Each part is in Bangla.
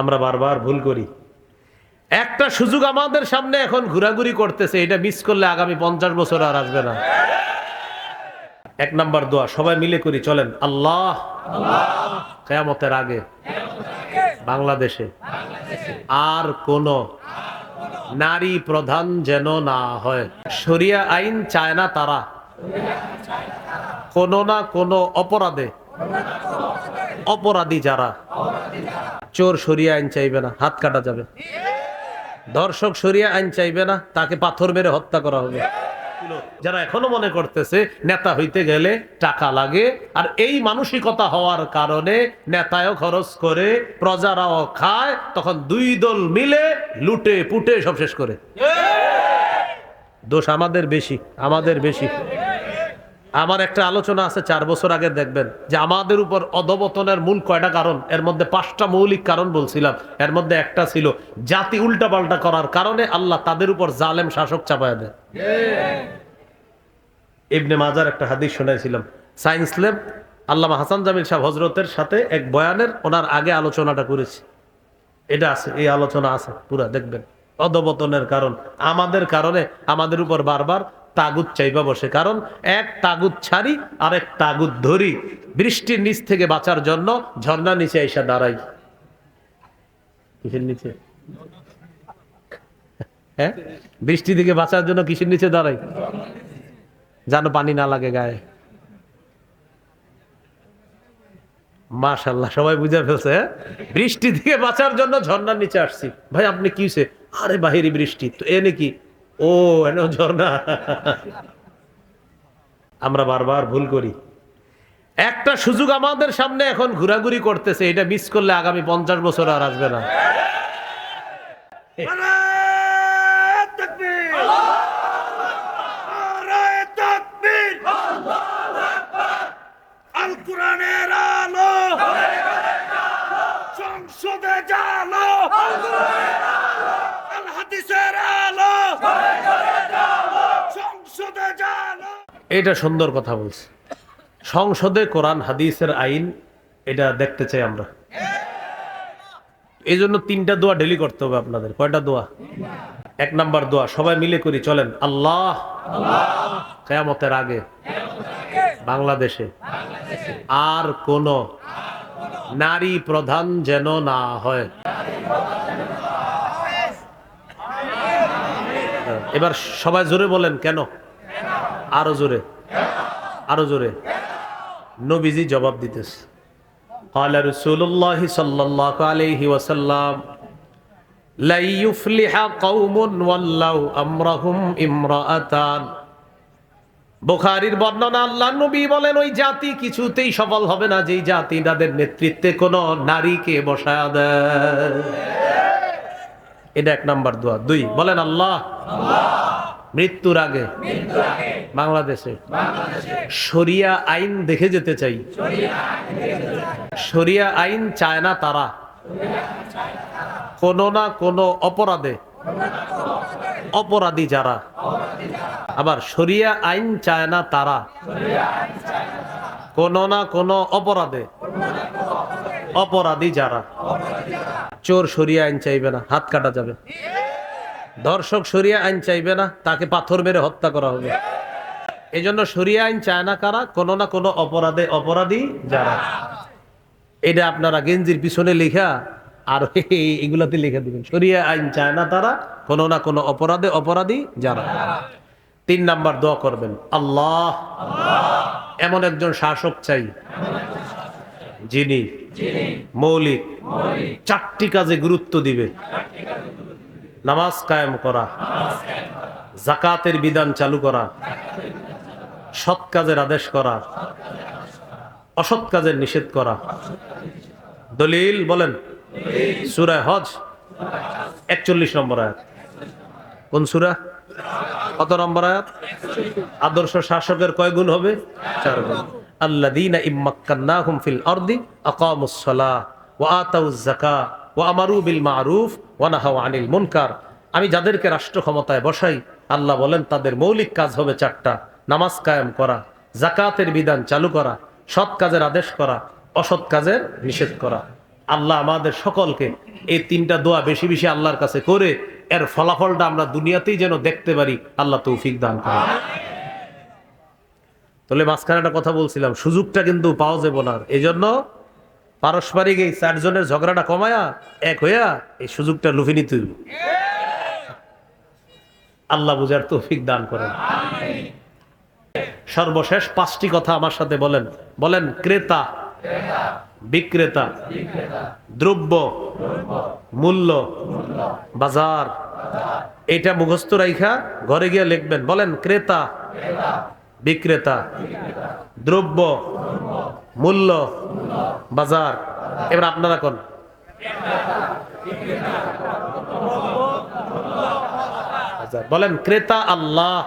আমরা বারবার ভুল করি। একটা সুযোগ আমাদের সামনে এখন ঘোরাঘুরি করতেছে, এটা মিস করলে আগামী পঞ্চাশ বছর আর আসবে না। এক নাম্বার দোয়া, সবাই মিলে করি, চলেন। আল্লাহ কেয়ামতের আগে বাংলাদেশে আর কোন নারী প্রধান যেন না হয়। শরিয়া আইন চায় না তারা। কোনো না কোনো অপরাধে অপরাধী যারা। চোর সরিয়া আইন চাইবে না, হাত কাটা যাবে। দর্শক সরিয়া আইন চাইবে না, তাকে পাথর মেরে হত্যা করা হবে। যারা এখনও মনে করতেছে, নেতা হইতে গেলে টাকা লাগে, আর এই মানসিকতা হওয়ার কারণে নেতায়ও খরচ করে, প্রজারাও খায়, তখন দুই দল মিলে লুটে পুটে সব শেষ করে। দোষ আমাদের বেশি আমাদের বেশি। আমার একটা আলোচনা আছে চার বছর আগে, দেখবেন, যে আমাদের উপর অধবতনের মূল কয়টা কারণ? এর মধ্যে পাঁচটা মৌলিক কারণ বলছিলাম। এর মধ্যে একটা ছিল জাতি উল্টাপাল্টা করার কারণে আল্লাহ তাদের উপর জালেম শাসক চাপায় দেয়। ইবনে মাজার একটা হাদিস শোনাইছিলাম সায়েন্স ল্যাব আল্লামা হাসান জামিল সাহেব হজরতের সাথে এক বয়ানের ওনার আগে আলোচনাটা করেছি। এটা আছে, এই আলোচনা আছে, পুরা, দেখবেন। অধবতনের কারণ, আমাদের কারণে, আমাদের উপর বারবার তাগুদ চাইবা বসে। কারণ এক তাগুদ ছাড়ি আর এক তাগুদ ধরি। বৃষ্টির নিচ থেকে বাঁচার জন্য ঝর্ণা নিচে এসে দাঁড়াই। কিসের নিচে? হ্যাঁ? বৃষ্টি থেকে বাঁচার জন্য কিসের নিচে দাঁড়াই? যেন পানি না লাগে গায়ে। মাশাল্লাহ সবাই বুঝে ফেলছে হ্যাঁ? বৃষ্টি থেকে বাঁচার জন্য ঝর্ণার নিচে আসছি। ভাই, আপনি কি আরে বাহিরি বৃষ্টি। তো এ নাকি ও, এন ঝর্ণা। আমরা বারবার ভুল করি। একটা সুযোগ আমাদের সামনে এখন ঘোরাঘুরি করতেছে, এটা মিস করলে আগামী পঞ্চাশ বছর আর আসবে না। এটা সুন্দর কথা বলছে। সংসদে কোরআন, হাদিসের আইন, এটা দেখতে চাই আমরা। এই জন্য তিনটা দোয়া ডেলি করতে হবে আপনাদের। কয়টা দোয়া? এক নাম্বার দোয়া, সবাই মিলে করি, চলেন। আল্লাহ! কেয়ামতের আগে। বাংলাদেশে। আর কোন নারী প্রধান যেন না হয়। এবার সবাই জোরে বলেন, কেন? আরো জোরে আরো জোরে নবীজি জবাব দিতেছে قال رسول الله صلى الله عليه وسلم لن يفلح قوم ولوا امرهم امرأتان বুখারীর বর্ণনা আল্লাহ নবী বলেন ওই জাতি কিছুতেই সফল হবে না যেই জাতি তাদের নেতৃত্বে কোন নারীকে বসায় দেয় এটা এক নাম্বার দোয়া দুই বলেন আল্লাহ মৃত্যুর আগে বাংলাদেশে। শরিয়া আইন দেখে যেতে চাই। শরিয়া আইন চায় না তারা। কোনো না কোনো অপরাধে। অপরাধী যারা। আবার শরিয়া আইন চায় না তারা। কোনো না কোনো অপরাধে। অপরাধী যারা। চোর সরিয়া আইন চাইবে না, হাত কাটা যাবে। দর্শক সরিয়া আইন চাইবে না, তাকে পাথর মেরে হত্যা করা হবে। এই জন্য শরিয়া আইন চায় না কারা? কোনো না কোনো অপরাধে অপরাধী যারা। এটা আপনারা গেঞ্জির পিছনে লেখা আর এগুলাতে লিখে দিবেন। শরিয়া আইন চায় না তারা, কোনো না কোনো অপরাধে অপরাধী যারা। তিন নাম্বার দোয়া করবেন। আল্লাহ, এমন একজন শাসক চাই যিনি মৌলিক চারটি কাজে গুরুত্ব দিবে। নামাজ কায়েম করা, জাকাতের বিধান চালু করা সৎ কাজের আদেশ করা, অসৎ কাজের নিষেধ করা। দলিল বলেন, সুরায় হজ, একচল্লিশ নম্বর আয়াত। কোন সুরা? কত নম্বর আয়াত? আদর্শ শাসকের কয় হবে? চার গুণ। আল্লাযীনা ইম্মাক্কান্নাহুম ফিল আরদি আকামুস সালাহ ওয়া আতাউজ যাকাহ ওয়া আমারু বিল মারুফ ওয়া নাহাউ আনিল মুনকার। আমি যাদেরকে রাষ্ট্র ক্ষমতায় বসাই, আল্লাহ বলেন, তাদের মৌলিক কাজ হবে চারটা। নামাজ কায়েম করা জাকাতের বিধান চালু করা, সৎ কাজের আদেশ করা, অসৎ কাজের নিষেধ করা। আল্লাহ আমাদের সকলকে এই তিনটা দোয়া বেশি বেশি আল্লাহর কাছে করে, এর ফলাফলটা আমরা দুনিয়াতেই যেন দেখতে পারি, আল্লাহ তৌফিক দান করে তাহলে মাঝখানে একটা কথা বলছিলাম, সুযোগটা কিন্তু পাওয়া যাবে না। এই জন্য পারস্পরিক এই চারজনের ঝগড়াটা কমায়া, এক হইয়া এই সুযোগটা লুফে নিতে হইবে। আল্লাহ বুঝার তৌফিক দান করেন। সর্বশেষ পাঁচটি কথা আমার সাথে বলেন। বলেন, ক্রেতা, বিক্রেতা, দ্রব্য, মূল্য, বাজার। এটা মুখস্থ রাইখা ঘরে গিয়ে লিখবেন। বলেন, ক্রেতা, বিক্রেতা, দ্রব্য, মূল্য, বাজার। এবার আপনারা কোন? বলেন, ক্রেতা আল্লাহ।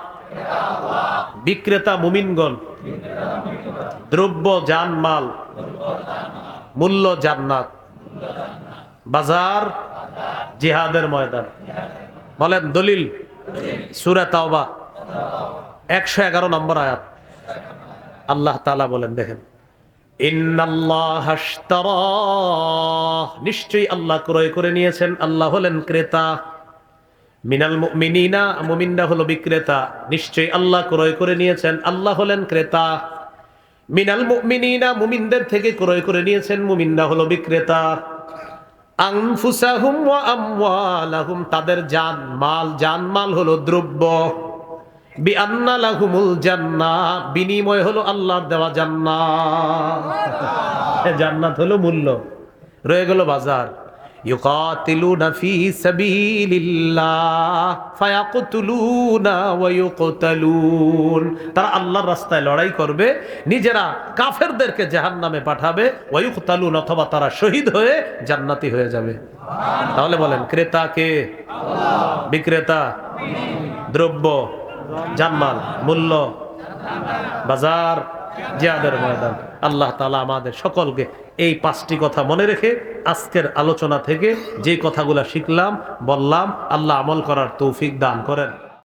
বিক্রেতা মুমিনগণ, দ্রব্য জানমাল, মূল্য জান্নাত, বাজার জিহাদের ময়দান। বলেন দলিল, সুরা তাওবা, একশো এগারো নম্বর আয়াত। আল্লাহ তালা বলেন, দেখেন নিশ্চয়ই আল্লাহ ক্রয় করে নিয়েছেন, আল্লাহ হলেন ক্রেতা। মিনাল মুমিনিনা, মুমিনরা হলো বিক্রেতা। নিশ্চয়ই আল্লাহ ক্রয় করে নিয়েছেন। আল্লাহ হলেন ক্রেতা। মিনাল মুমিনিনা, মুমিনদের থেকে ক্রয় করে নিয়েছেন। মুমিনরা হলো বিক্রেতা। আনফুসাহুম ওয়া আমওয়ালাহুম, তাদের জান মাল। জান মাল হলো দ্রব্য। বিআন্না লাহুমুল বিনিময় হলো আল্লাহর দেওয়া জান্নাত। জান্নাত হলো মূল্য। রয়ে গেল বাজার। ইউকাতিলুনা ফি সাবিলিল্লাহ, ফায়াকতুলুনা ওয়া ইউকতালুন। তারা আল্লাহর রাস্তায় লড়াই করবে, নিজেরা কাফেরদেরকে জাহান্নামে পাঠাবে, ওয়া ইউকতালুন, অথবা তারা শহীদ হয়ে জান্নাতি হয়ে যাবে। তাহলে বলেন, ক্রেতা কে? বিক্রেতা, দ্রব্য, জানমাল, মূল্য, বাজার। জিয়াদের ময়দান। আল্লাহ তালা আমাদের সকলকে এই পাঁচটি কথা মনে রেখে আজকের আলোচনা থেকে যে কথাগুলো শিখলাম, বললাম, আল্লাহ আমল করার তৌফিক দান করেন।